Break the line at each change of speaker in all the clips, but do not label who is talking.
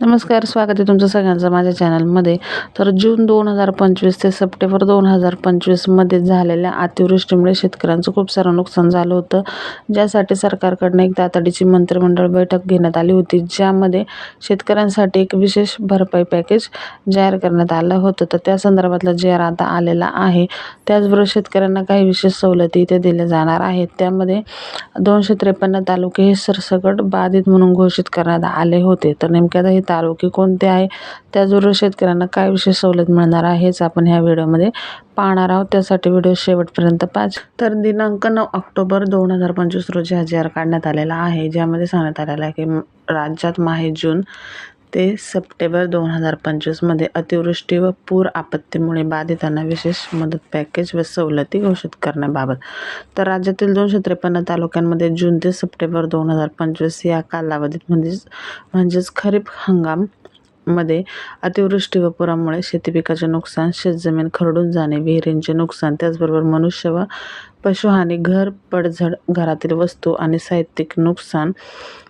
नमस्कार स्वागत आहे तुमचं सगळ्यांचं माझ्या चॅनलमध्ये. तर जून दोन हजार पंचवीस ते सप्टेंबर दोन हजार पंचवीसमध्ये झालेल्या अतिवृष्टीमुळे शेतकऱ्यांचं खूप सारं नुकसान झालं होतं. ज्यासाठी सरकारकडनं एक तातडीची मंत्रिमंडळ बैठक घेण्यात आली होती ज्यामध्ये शेतकऱ्यांसाठी एक विशेष भरपाई पॅकेज जाहीर करण्यात आलं होतं. तर त्या संदर्भातला जे आर आता आलेला आहे त्याचबरोबर शेतकऱ्यांना काही विशेष सवलती इथे दिल्या जाणार आहेत. त्यामध्ये दोनशे त्रेपन्न तालुके हे सरसकट बाधित म्हणून घोषित करण्यात आले होते. तर नेमक्या आता आरोग्य तालुके कोणते आहे? त्याचबरोबर शेतकऱ्यांना काय विशेष सवलत मिळणार आहे हेच आपण ह्या व्हिडिओमध्ये पाहणार आहोत. त्यासाठी व्हिडिओ शेवटपर्यंत पाच. तर दिनांक नऊ ऑक्टोबर दोन हजार पंचवीस रोजी हा जी आर काढण्यात आलेला आहे ज्यामध्ये सांगण्यात आलेला आहे की राज्यात माहे जून ते सप्टेंबर दोन हजार पंचवीसमध्ये अतिवृष्टी व पूर आपत्तीमुळे बाधितांना विशेष मदत पॅकेज व सवलती घोषित करण्याबाबत. तर राज्यातील दोनशे त्रेपन्न तालुक्यांमध्ये जून ते सप्टेंबर दोन हजार पंचवीस या कालावधीत म्हणजेच म्हणजेच खरीप हंगाम मध्ये अतिवृष्टी व पुरामुळे शेती पिकाचे नुकसान शेतजमीन खरडून जाणे विहिरींचे नुकसान त्याचबरोबर मनुष्य व पशुहानी घर पडझड घरातील वस्तू आणि साहित्यिक नुकसान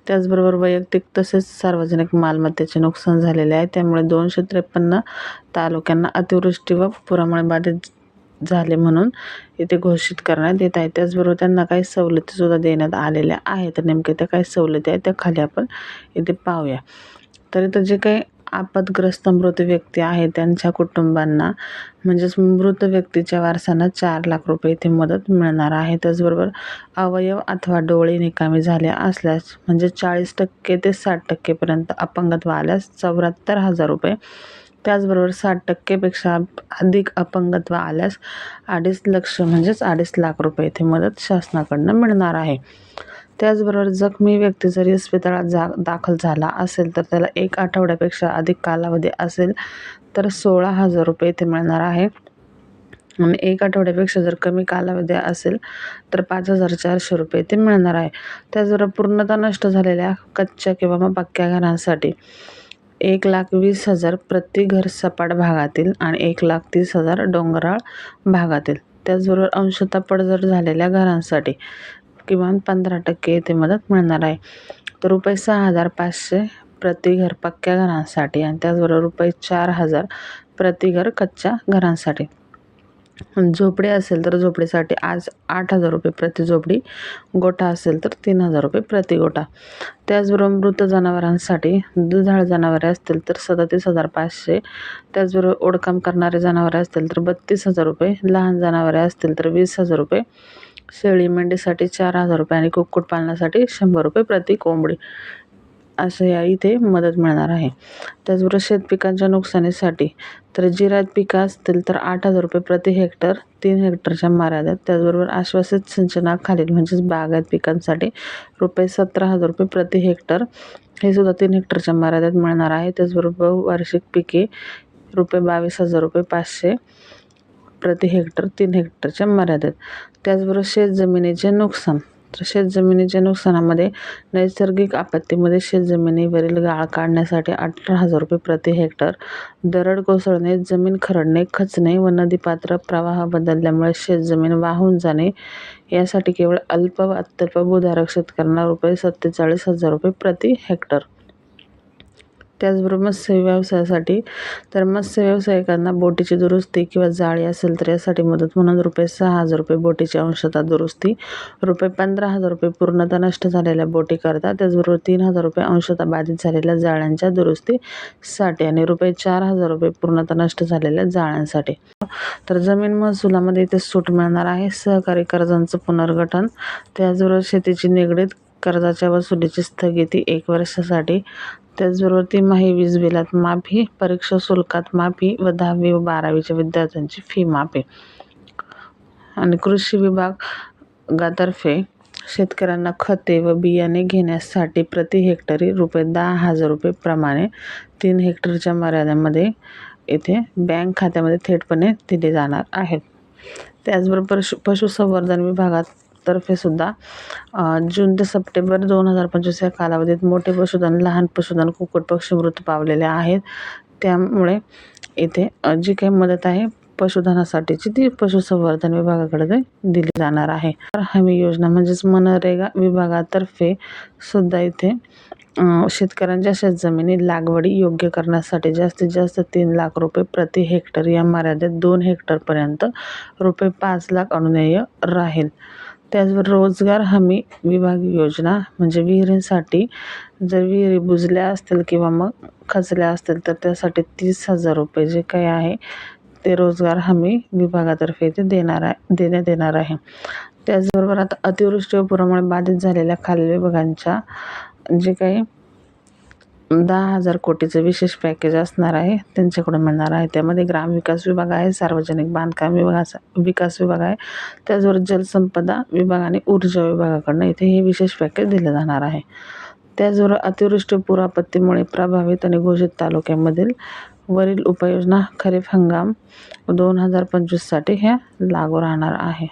त्याचबरोबर वैयक्तिक तसेच सार्वजनिक मालमत्तेचे नुकसान झालेले आहे. त्यामुळे दोनशे त्रेपन्न तालुक्यांना अतिवृष्टी व पुरामुळे बाधित झाले म्हणून इथे घोषित करण्यात येत आहे. त्याचबरोबर त्यांना काही सवलतीसुद्धा देण्यात आलेल्या आहेत. तर नेमके त्या काही सवलती आहेत त्या खाली आपण इथे पाहूया. तर इथं जे काही आपदग्रस्त मृत व्यक्ती आहे त्यांच्या कुटुंबांना. म्हणजेच मृत व्यक्तीच्या वारसांना चार लाख रुपये इथे मदत मिळणार आहे. त्याचबरोबर अवयव अथवा डोळे निकामी झाले असल्यास म्हणजे चाळीस टक्के ते साठ टक्केपर्यंत अपंगत्व आल्यास चौऱ्याहत्तर हजार रुपये. त्याचबरोबर साठ टक्केपेक्षा अधिक अपंगत्व आल्यास अडीच लक्ष म्हणजेच अडीच लाख रुपये इथे मदत शासनाकडनं मिळणार आहे. त्याचबरोबर जखमी व्यक्ती जरी इस्पितळात जा दाखल झाला असेल तर त्याला एक आठवड्यापेक्षा अधिक कालावधी असेल तर सोळा हजार रुपये इथे मिळणार आहे. आणि एक आठवड्यापेक्षा जर कमी कालावधी असेल तर पाच हजार चारशे रुपये इथे मिळणार आहे. त्याचबरोबर पूर्णतः नष्ट झालेल्या कच्च्या किंवा मग पक्क्या घरांसाठी एक लाख वीस हजार प्रति घर सपाट भागातील आणि एक लाख तीस हजार डोंगराळ भागातील. त्याचबरोबर अंशतः पडझड झालेल्या घरांसाठी किमान पंधरा टक्के येथे मदत मिळणार आहे. तर रुपये सहा हजार पाचशे प्रति घर पक्क्या घरांसाठी आणि त्याचबरोबर रुपये चार हजार प्रति घर कच्च्या घरांसाठी. झोपडी असेल तर झोपडीसाठी आज आठ हजार रुपये प्रति झोपडी गोठा असेल तर तीन हजार रुपये प्रति गोठा. त्याचबरोबर मृत जनावरांसाठी दुधाळ जनावरे असतील तर सदतीस हजार पाचशे. त्याचबरोबर ओढकाम करणारे जनावरे असतील तर बत्तीस हजार रुपये. लहान जनावरे असतील तर वीस हजार रुपये. शेळी मेंढीसाठी चार हजार रुपये आणि कुक्कुटपालनासाठी शंभर रुपये प्रति कोंबडी. असं या इथे मदत मिळणार आहे. त्याचबरोबर शेतपिकांच्या नुकसानीसाठी तर जिरायत पिकं असतील तर आठ हजार रुपये प्रति हेक्टर तीन हेक्टरच्या मर्यादेत. त्याचबरोबर आश्वासित सिंचनाखालील म्हणजेच बागायत पिकांसाठी रुपये सतरा हजार रुपये प्रति हेक्टर हे सुद्धा तीन हेक्टरच्या मर्यादेत मिळणार आहे. त्याचबरोबर वार्षिक पिके रुपये बावीस हजार रुपये पाचशे प्रति हेक्टर तीन हेक्टरच्या मर्यादेत त्याचबरोबर शेतजमिनीचे नुकसान. तर शेतजमिनीच्या नुकसानामध्ये नैसर्गिक आपत्तीमध्ये शेतजमिनीवरील गाळ काढण्यासाठी अठरा हजार रुपये प्रति हेक्टर दरड कोसळणे जमीन खरडणे खचणे व नदीपात्र प्रवाह बदलल्यामुळे शेतजमीन वाहून जाणे यासाठी केवळ अल्प व अत्यल्प भूधारक शेतकऱ्यांना रुपये सत्तेचाळीस हजार रुपये प्रति हेक्टर त्याचबरोबर मत्स्य व्यवसायासाठी. तर मत्स्य व्यावसायिकांना बोटीची दुरुस्ती किंवा जाळी असेल तर यासाठी मदत म्हणून रुपये सहा हजार रुपये बोटीची अंशतः दुरुस्ती रुपये पंधरा हजार रुपये पूर्णतः नष्ट झालेल्या बोटीकरता त्याचबरोबर तीन हजार रुपये अंशतः बाधित झालेल्या जाळ्यांच्या दुरुस्तीसाठी आणि रुपये चार हजार रुपये पूर्णतः नष्ट झालेल्या जाळ्यांसाठी. तर जमीन महसुलामध्ये इथे सूट मिळणार आहे. सहकारी कर्जांचं पुनर्गठन त्याचबरोबर शेतीची निगडीत कर्जाच्या वसुलीची स्थगिती एक वर्षासाठी. त्याचबरोबर तिमाही वीज बिलात माफी परीक्षा शुल्कात माफी व दहावी व बारावीच्या विद्यार्थ्यांची फी माफी. आणि कृषी विभागातर्फे शेतकऱ्यांना खते व बियाणे घेण्यासाठी प्रति हेक्टरी रुपये दहा हजार रुपये प्रमाणे तीन हेक्टरच्या मर्यादेमध्ये येथे बँक खात्यामध्ये थेटपणे दिले जाणार आहेत. त्याचबरोबर पशु पशुसंवर्धन विभागात तर्फे सुद्धा जून ते सप्टेंबर दोन हजार पंचवीस या कालावधीत मोठे पशुधन लहान पशुधन कुक्कुट पक्षी मृत पावलेले आहेत. त्यामुळे इथे जी काही मदत आहे पशुधनासाठीची ती पशुसंवर्धन विभागाकडे दिली जाणार आहे. तर हमी योजना म्हणजेच मनरेगा विभागातर्फे सुद्धा इथे शेतकऱ्यांच्या शेतजमिनी लागवडी योग्य करण्यासाठी जास्तीत जास्त तीन लाख रुपये प्रति हेक्टर या मर्यादेत दोन हेक्टरपर्यंत रुपये पाच लाख अनुदेय राहील. त्याचबरोबर रोजगार हमी विभाग योजना म्हणजे विहिरींसाठी जर विहिरी बुजल्या असतील किंवा मग खचल्या असतील तर त्यासाठी तीस हजार रुपये जे काही आहे ते रोजगार हमी विभागातर्फे ते देणार आहे देण्यात येणार आहे. त्याचबरोबर आता अतिवृष्टी व पुरामुळे बाधित झालेल्या खालील विभागांच्या जे काही दहा हजार कोटीचं विशेष पॅकेज असणार आहे. त्यांच्याकडून मिळणार आहे. त्यामध्ये ग्रामविकास विभाग आहे सार्वजनिक बांधकाम विभागाचा विकास विभाग आहे. त्याचबरोबर जलसंपदा विभाग आणि ऊर्जा विभागाकडनं इथे हे विशेष पॅकेज दिलं जाणार आहे. त्याचबरोबर अतिवृष्टी पूर आपत्तीमुळे प्रभावित आणि घोषित तालुक्यामधील वरील उपाययोजना खरीप हंगाम दोन हजार पंचवीससाठी ह्या लागू राहणार आहे.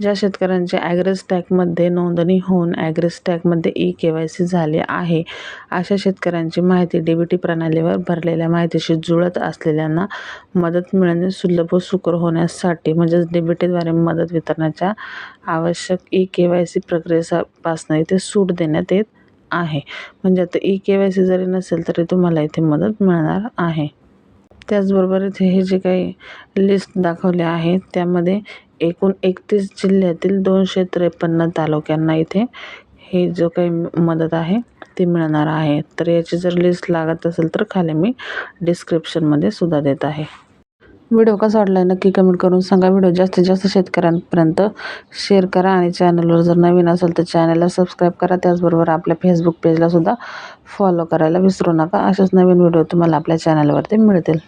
ज्या शेतकऱ्यांचे ॲग्रेस टॅगमध्ये नोंदणी होऊन ॲग्रेस टॅगमध्ये ई के वाय सी झाले आहे अशा शेतकऱ्यांची माहिती डी बी टी प्रणालीवर भरलेल्या माहितीशी जुळत असलेल्यांना मदत मिळणे सुलभ व सुकर होण्यासाठी म्हणजेच डी बी टीद्वारे मदत वितरणाच्या आवश्यक ई के वाय सी प्रक्रियेपासून इथे सूट देण्यात येत आहे. म्हणजे आता ई के वाय सी जरी नसेल तरी तुम्हाला इथे मदत मिळणार आहे. त्याचबरोबर इथे हे जे काही लिस्ट दाखवले आहे त्यामध्ये एकूण एकतीस जिल्ह्यातील दोनशे त्रेपन्न तालुक्यांना इथे. हे जो काही मदत आहे ती मिळणार आहे. तर याची जर लिस्ट लागत असेल तर खाली मी डिस्क्रिप्शनमध्ये सुद्धा देत आहे. व्हिडिओ कसा वाटला नक्की कमेंट करून सांगा. व्हिडिओ जास्तीत जास्त शेतकऱ्यांपर्यंत शेअर करा आणि चॅनलवर जर नवीन असेल तर चॅनलला सबस्क्राईब करा. त्याचबरोबर आपल्या फेसबुक पेजलासुद्धा फॉलो करायला विसरू नका. असेच नवीन व्हिडिओ तुम्हाला आपल्या चॅनलवरती मिळतील.